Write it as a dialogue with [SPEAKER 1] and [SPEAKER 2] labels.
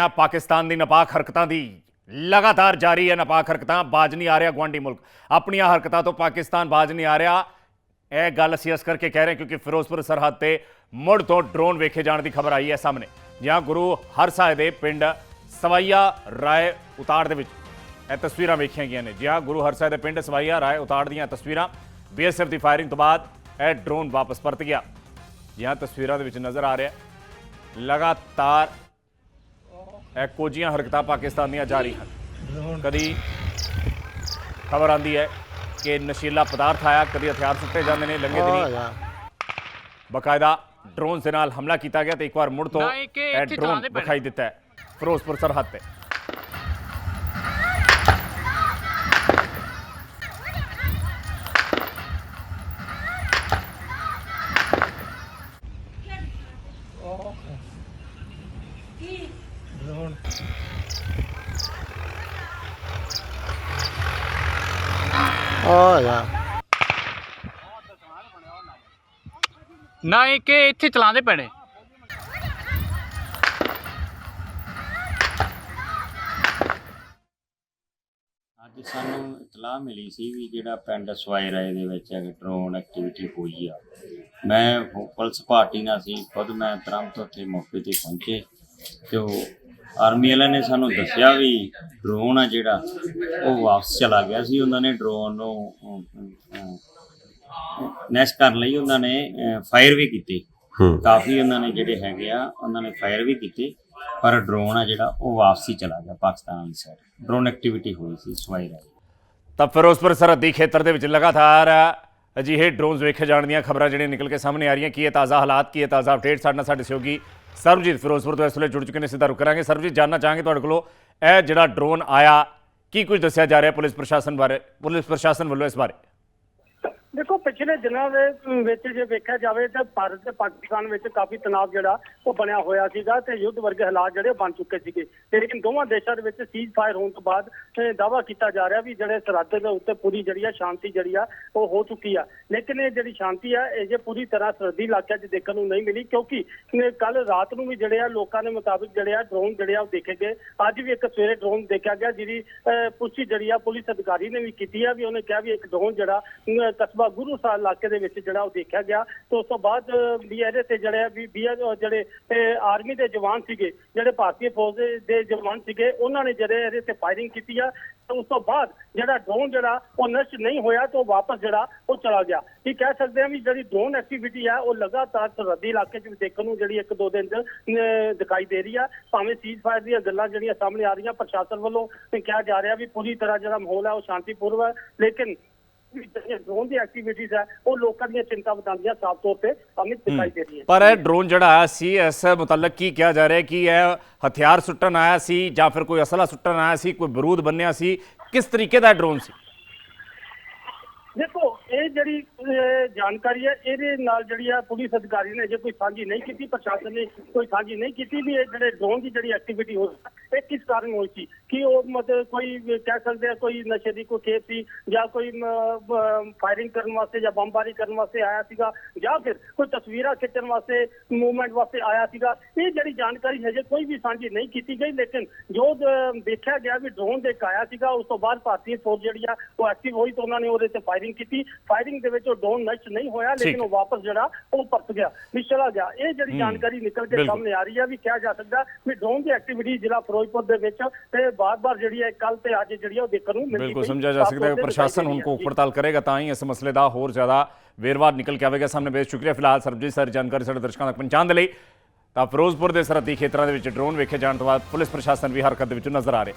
[SPEAKER 1] ਆ ਪਾਕਿਸਤਾਨ ਦੀ ਨਾਪਾਕ ਹਰਕਤਾਂ ਦੀ ਲਗਾਤਾਰ ਜਾਰੀ ਹੈ ਨਾਪਾਕ ਹਰਕਤਾਂ, ਬਾਜ ਨਹੀਂ ਆ ਰਿਹਾ ਗਵਾਂਡੀ ਮੁਲਕ। ਆਪਣੀਆਂ ਹਰਕਤਾਂ ਤੋਂ ਪਾਕਿਸਤਾਨ ਬਾਜ ਨਹੀਂ ਆ ਰਿਹਾ। ਇਹ ਗੱਲ ਅਸੀਂ ਇਸ ਕਰਕੇ ਕਹਿ ਰਹੇ ਕਿਉਂਕਿ ਫਿਰੋਜ਼ਪੁਰ ਸਰਹੱਦ ਤੇ ਮੁੜ ਤੋਂ ਡਰੋਨ ਵੇਖੇ ਜਾਣ ਦੀ ਖਬਰ ਆਈ ਹੈ ਸਾਹਮਣੇ। ਜਾਂ ਗੁਰੂ ਹਰ ਸਾਹਿਬ ਦੇ ਪਿੰਡ ਸਵਾਈਆ ਰਾਏ ਉਤਾੜ ਦੇ ਵਿੱਚ ਇਹ ਤਸਵੀਰਾਂ ਵੇਖੀਆਂ ਗਈਆਂ ਨੇ। ਜਿਹਾਂ ਗੁਰੂ ਹਰ ਸਾਹਿਬ ਦੇ ਪਿੰਡ ਸਵਾਈਆ ਰਾਏ ਉਤਾੜ ਦੀਆਂ ਤਸਵੀਰਾਂ ਬੀਐਸਐਫ ਦੀ ਫਾਇਰਿੰਗ ਤੋਂ ਬਾਅਦ ਇਹ ਡਰੋਨ ਵਾਪਸ ਪਰਤ ਗਿਆ। ਜਿਹਾਂ ਤਸਵੀਰਾਂ ਦੇ ਵਿੱਚ ਨਜ਼ਰ ਆ ਰਿਹਾ। ਲਗਾਤਾਰ ਇਹ ਕੋਝੀਆਂ ਹਰਕਤਾਂ ਪਾਕਿਸਤਾਨ ਦੀਆਂ ਜਾਰੀ ਹਨ। ਕਦੀ ਖਬਰ ਆਂਦੀ ਹੈ ਕਿ ਨਸ਼ੀਲਾ ਪਦਾਰਥ ਆਇਆ ਕਦੀ ਹਥਿਆਰ ਸੁੱਟੇ ਜਾਂਦੇ ਨੇ ਲੰਗੇ ਦਿਨੀ। ਬਕਾਇਦਾ ਡਰੋਨ ਦੇ ਨਾਲ ਹਮਲਾ ਕੀਤਾ ਗਿਆ ਤੇ ਇੱਕ ਵਾਰ ਮੁੜ ਤੋਂ
[SPEAKER 2] ਇਹ
[SPEAKER 1] ਡਰੋਨ। ਵਿਖਾਈ ਦਿੱਤਾ ਹੈ। ਫਿਰੋਜ਼ਪੁਰ ਸਰਹੱਦ ਤੇ।
[SPEAKER 3] ਆ ਜਾ
[SPEAKER 2] ਨਾ ਇਹ ਕਿ ਇੱਥੇ ਚਲਾਉਂਦੇ ਪੈਣੇ।
[SPEAKER 4] ਅੱਜ ਸਾਨੂੰ ਇਤਲਾਹ ਮਿਲੀ ਸੀ ਵੀ ਜਿਹੜਾ ਪਿੰਡ ਸਵਾਈ ਰਾਏ ਦੇ ਵਿੱਚ ਡਰੋਨ ਐਕਟੀਵਿਟੀ ਹੋਈ ਆ। ਮੈਂ ਪੁਲਿਸ ਪਾਰਟੀ ਨਾਲ ਸੀ ਖੁਦ ਮੈਂ ਤੁਰੰਤ ਉੱਥੇ ਮੌਕੇ ਤੇ ਪਹੁੰਚੇ ਤੇ ਉਹ ਆਰਮੀ ਵਾਲਿਆਂ ਨੇ ਸਾਨੂੰ ਦੱਸਿਆ ਵੀ ਡਰੋਨ ਆ ਜਿਹੜਾ ਉਹ ਵਾਪਸ ਚਲਾ ਗਿਆ ਸੀ। ਉਹਨਾਂ ਨੇ ਡਰੋਨ ਨੂੰ ਨੈਸ ਕਰਨ ਲਈ। ਉਹਨਾਂ ਨੇ ਫਾਇਰ ਵੀ ਕੀਤੀ। ਕਾਫੀ ਉਹਨਾਂ ਨੇ ਜਿਹੜੇ ਹੈਗੇ ਆ ਉਹਨਾਂ ਨੇ ਫਾਇਰ ਵੀ ਕੀਤੇ। ਪਰ ਡਰੋਨ ਆ ਜਿਹੜਾ ਉਹ ਵਾਪਸੀ ਚਲਾ ਗਿਆ ਪਾਕਿਸਤਾਨ ਵਾਲੀ ਸਾਈਡ ਡਰੋਨ ਐਕਟੀਵਿਟੀ ਹੋਈ ਸੀ ਸਵਾਈ ਰਾਈ
[SPEAKER 1] ਤਾਂ ਫਿਰੋਜ਼ਪੁਰ ਸਰਹੱਦੀ ਖੇਤਰ ਦੇ ਵਿੱਚ ਲਗਾਤਾਰ ਅਜਿਹੇ ਡਰੋਨਸ ਵੇਖੇ ਜਾਣ ਦੀਆਂ ਖਬਰਾਂ ਜਿਹੜੀਆਂ ਨਿਕਲ ਕੇ ਸਾਹਮਣੇ ਆ ਰਹੀਆਂ ਕੀ ਇਹ ਤਾਜ਼ਾ ਹਾਲਾਤ ਕੀ ਇਹ ਤਾਜ਼ਾ ਅਪਡੇਟ ਸਾਡੇ ਨਾਲ ਸਾਡੇ ਸਹਿਯੋਗੀ ਸਰਬਜੀਤ ਫਿਰੋਜ਼ਪੁਰ ਤੋਂ ਇਸ ਵੇਲੇ ਜੁੜ ਚੁੱਕੇ ਨੇ, ਸਿੱਧਾ ਰੁਕ ਕਰਾਂਗੇ। ਸਰਬਜੀਤ, ਜਾਨਣਾ ਚਾਹਾਂਗੇ ਤੁਹਾਡੇ ਕੋਲੋਂ। ਇਹ ਜਿਹੜਾ ਡਰੋਨ ਆਇਆ, ਕੀ ਕੁਝ ਦੱਸਿਆ ਜਾ ਰਿਹਾ ਪੁਲਿਸ ਪ੍ਰਸ਼ਾਸਨ ਬਾਰੇ, ਪੁਲਿਸ ਪ੍ਰਸ਼ਾਸਨ ਵੱਲੋਂ ਇਸ ਬਾਰੇ?
[SPEAKER 5] ਦੇਖੋ, ਪਿਛਲੇ ਦਿਨਾਂ ਦੇ ਵਿੱਚ ਜੇ ਵੇਖਿਆ ਜਾਵੇ ਤਾਂ ਭਾਰਤ ਤੇ ਪਾਕਿਸਤਾਨ ਵਿੱਚ ਕਾਫੀ ਤਣਾਅ ਜਿਹੜਾ, ਉਹ ਬਣਿਆ ਹੋਇਆ ਸੀਗਾ ਤੇ ਯੁੱਧ ਵਰਗੇ ਹਾਲਾਤ ਜਿਹੜੇ ਉਹ ਬਣ ਚੁੱਕੇ ਸੀਗੇ। ਤੇ ਲੇਕਿਨ ਦੋਵਾਂ ਦੇਸ਼ਾਂ ਦੇ ਵਿੱਚ ਸੀਜ਼ ਫਾਇਰ ਹੋਣ ਤੋਂ ਬਾਅਦ ਇਹ ਦਾਅਵਾ ਕੀਤਾ ਜਾ ਰਿਹਾ ਵੀ ਜਿਹੜੇ ਸਰਹੱਦ ਦੇ ਉੱਤੇ ਪੂਰੀ ਜਿਹੜੀ ਆ ਸ਼ਾਂਤੀ ਜਿਹੜੀ ਆ, ਉਹ ਹੋ ਚੁੱਕੀ ਆ। ਲੇਕਿਨ ਇਹ ਜਿਹੜੀ ਸ਼ਾਂਤੀ ਆ, ਇਹ ਜੇ ਪੂਰੀ ਤਰ੍ਹਾਂ ਸਰਹੱਦੀ ਇਲਾਕਿਆਂ 'ਚ ਦੇਖਣ ਨੂੰ ਨਹੀਂ ਮਿਲੀ, ਕਿਉਂਕਿ ਕੱਲ ਰਾਤ ਨੂੰ ਵੀ ਜਿਹੜੇ ਆ ਲੋਕਾਂ ਦੇ ਮੁਤਾਬਿਕ ਜਿਹੜੇ ਆ ਡਰੋਨ ਜਿਹੜੇ ਆ ਉਹ ਦੇਖੇ ਗਏ। ਅੱਜ ਵੀ ਇੱਕ ਸਵੇਰੇ ਡਰੋਨ ਦੇਖਿਆ ਗਿਆ ਜਿਹਦੀ ਪੁਸ਼ਟੀ ਜਿਹੜੀ ਆ ਪੁਲਿਸ ਅਧਿਕਾਰੀ ਨੇ ਵੀ ਕੀਤੀ ਆ, ਵੀ ਉਹਨੇ ਕਿਹਾ ਵੀ ਇੱਕ ਡਰੋਨ ਜਿਹੜਾ ਕਸਬਾ ਗੁਰੂ ਸਾਹਿਬ ਇਲਾਕੇ ਦੇ ਵਿੱਚ ਜਿਹੜਾ ਉਹ ਦੇਖਿਆ ਗਿਆ ਤੇ ਉਸ ਤੋਂ ਬਾਅਦ ਵੀ ਇਹਦੇ ਤੇ ਜਿਹੜੇ ਵੀ ਜਿਹੜੇ ਆਰਮੀ ਦੇ ਜਵਾਨ ਸੀਗੇ, ਜਿਹੜੇ ਭਾਰਤੀ ਫੌਜ ਦੇ- ਜਵਾਨ ਸੀਗੇ, ਉਹਨਾਂ ਨੇ ਜਿਹੜੇ ਇਹਦੇ ਤੇ ਫਾਇਰਿੰਗ ਕੀਤੀ ਆ ਉਸ ਤੋਂ ਬਾਅਦ ਜਿਹੜਾ ਡਰੋਨ ਜਿਹੜਾ, ਉਹ ਨਸ਼ਟ ਨਹੀਂ ਹੋਇਆ ਤੇ ਉਹ ਵਾਪਸ ਜਿਹੜਾ, ਉਹ ਚਲਾ ਗਿਆ। ਇਹ ਕਹਿ ਸਕਦੇ ਆ ਵੀ ਜਿਹੜੀ ਡਰੋਨ ਐਕਟੀਵਿਟੀ ਆ, ਉਹ ਲਗਾਤਾਰ ਸਰਹੱਦੀ ਇਲਾਕੇ 'ਚ ਵੀ ਦੇਖਣ ਨੂੰ ਜਿਹੜੀ ਇੱਕ ਦੋ ਦਿਨ 'ਚ ਦਿਖਾਈ ਦੇ ਰਹੀ ਆ। ਭਾਵੇਂ ਸੀਜ਼ ਫਾਇਰ ਦੀਆਂ ਗੱਲਾਂ ਜਿਹੜੀਆਂ ਸਾਹਮਣੇ ਆ ਰਹੀਆਂ ਪ੍ਰਸ਼ਾਸਨ ਵੱਲੋਂ ਕਿਹਾ ਜਾ ਰਿਹਾ ਵੀ ਪੂਰੀ ਤਰ੍ਹਾਂ ਜਿਹੜਾ ਮਾਹੌਲ ਹੈ ਉਹ ਸ਼ਾਂਤੀਪੂਰਨ ਹੈ ਲੇਕਿਨ ਜਿਹੜੀਆਂ ਡਰੋਨ ਦੀ ਐਕਟੀਵਿਟੀਜ਼ ਹੈ ਉਹ ਲੋਕਾਂ ਦੀਆਂ ਚਿੰਤਾ ਵਧਾਉਂਦੀਆਂ ਸਾਫ਼ ਤੌਰ ਤੇ ਅਮਿਤ ਦਿਖਾਈ ਦੇ ਰਹੀ ਹੈ।
[SPEAKER 1] ਪਰ ਇਹ ਡਰੋਨ ਜਿਹੜਾ ਆਇਆ ਸੀ ਇਸ ਮੁਤਲਕ ਕੀ ਕਿਹਾ ਜਾ ਰਿਹਾ ਕਿ ਇਹ ਹਥਿਆਰ ਸੁੱਟਣ ਆਇਆ ਸੀ ਜਾਂ ਫਿਰ ਕੋਈ ਅਸਲਾ ਸੁੱਟਣ ਆਇਆ ਸੀ ਕੋਈ ਬਰੂਦ ਬੰਨਿਆ ਸੀ? ਕਿਸ ਤਰੀਕੇ ਦਾ ਡਰੋਨ ਸੀ?
[SPEAKER 5] ਦੇਖੋ ਇਹ ਜਿਹੜੀ ਜਾਣਕਾਰੀ ਹੈ ਇਹਦੇ ਨਾਲ ਜਿਹੜੀ ਆ ਪੁਲਿਸ ਅਧਿਕਾਰੀ ਨੇ ਜੇ ਕੋਈ ਸਾਂਝੀ ਨਹੀਂ ਕੀਤੀ ਪ੍ਰਸ਼ਾਸਨ ਨੇ ਕੋਈ ਸਾਂਝੀ ਨਹੀਂ ਕੀਤੀ ਵੀ ਇਹ ਜਿਹੜੇ ਡਰੋਨ ਦੀ ਜਿਹੜੀ ਐਕਟੀਵਿਟੀ ਹੋਈ ਇਹ ਕਿਸ ਕਾਰਨ ਹੋਈ ਸੀ? ਕਿ ਉਹ ਮਤਲਬ ਕੋਈ ਕਹਿ ਸਕਦੇ ਆ ਕੋਈ ਨਸ਼ੇ ਦੀ ਕੋਈ ਖੇਪ ਸੀ ਜਾਂ ਕੋਈ ਫਾਇਰਿੰਗ ਕਰਨ ਵਾਸਤੇ ਜਾਂ ਬੰਬਾਰੀ ਕਰਨ ਵਾਸਤੇ ਆਇਆ ਸੀਗਾ ਜਾਂ ਫਿਰ ਕੋਈ ਤਸਵੀਰਾਂ ਖਿੱਚਣ ਵਾਸਤੇ ਮੂਵਮੈਂਟ ਵਾਸਤੇ ਆਇਆ ਸੀਗਾ? ਇਹ ਜਿਹੜੀ ਜਾਣਕਾਰੀ ਹਜੇ ਕੋਈ ਵੀ ਸਾਂਝੀ ਨਹੀਂ ਕੀਤੀ ਗਈ ਲੇਕਿਨ ਜੋ ਦੇਖਿਆ ਗਿਆ ਵੀ ਡਰੋਨ ਦੇ ਇੱਕ ਆਇਆ ਸੀਗਾ ਉਸ ਤੋਂ ਬਾਅਦ ਭਾਰਤੀ ਫੌਜ ਜਿਹੜੀ ਆ ਉਹ ਐਕਟਿਵ ਹੋਈ ਤਾਂ ਉਹਨਾਂ ਨੇ ਉਹਦੇ ਤੇ ਫਾਇਰਿੰਗ ਕੀਤੀ। ਫਾਇਰਿੰਗ ਦੇ ਵਿੱਚ ਉਹ ਡਰੋਨ ਨਸ਼ਟ ਨਹੀਂ ਹੋਇਆ ਲੇਕਿਨ ਉਹ ਵਾਪਸ ਜਿਹੜਾ ਉਹ ਪਰਤ ਗਿਆ ਵੀ ਚਲਾ ਗਿਆ। ਇਹ ਜਿਹੜੀ ਜਾਣਕਾਰੀ ਨਿਕਲ ਕੇ। ਸਾਹਮਣੇ ਆ ਰਹੀ ਹੈ ਵੀ ਕਿਹਾ ਜਾ ਸਕਦਾ ਵੀ ਡਰੋਨ ਦੀ ਐਕਟੀਵਿਟੀ ਜ਼ਿਲ੍ਹਾ ਫਿਰੋਜ਼ਪੁਰ ਦੇ ਵਿੱਚ ਤੇ ਬਾਰ-ਬਾਰ ਜਿਹੜੀ ਹੈ ਕੱਲ ਤੇ ਅੱਜ ਜਿਹੜੀ ਉਹ ਦੇਖਣ ਨੂੰ ਮਿਲਦੀ
[SPEAKER 1] ਬਿਲਕੁਲ। ਸਮਝਿਆ ਜਾ ਸਕਦਾ ਹੈ ਕਿ ਪ੍ਰਸ਼ਾਸਨ ਹੁਣ ਕੋਖ। ਪੜਤਾਲ ਕਰੇਗਾ ਤਾਂ ਹੀ ਇਸ ਮਸਲੇ ਦਾ ਹੋਰ ਜ਼ਿਆਦਾ ਵੇਰਵਾ ਨਿਕਲ ਕੇ ਆਵੇਗਾ ਸਾਹਮਣੇ ਬੇਸ ਸ਼ੁਕਰੀਆ ਫਿਲਹਾਲ ਸਰਬਜੀਤ ਸਰ ਜਾਣਕਾਰੀ ਸਾਡੇ ਦਰਸ਼ਕਾਂ ਤੱਕ ਪਹੁੰਚਾਉਣ ਦੇ ਲਈ ਤਾਂ ਫਿਰੋਜ਼ਪੁਰ ਦੇ ਸਰਹੱਦੀ ਖੇਤਰਾਂ ਦੇ ਵਿੱਚ ਡਰੋਨ ਵੇਖੇ ਜਾਣ ਤੋਂ ਬਾਅਦ ਪੁਲਿਸ ਪ੍ਰਸ਼ਾਸਨ ਵੀ ਹਰਕਤ ਦੇ ਵਿੱਚ ਨਜ਼ਰ ਆ ਰਿਹਾ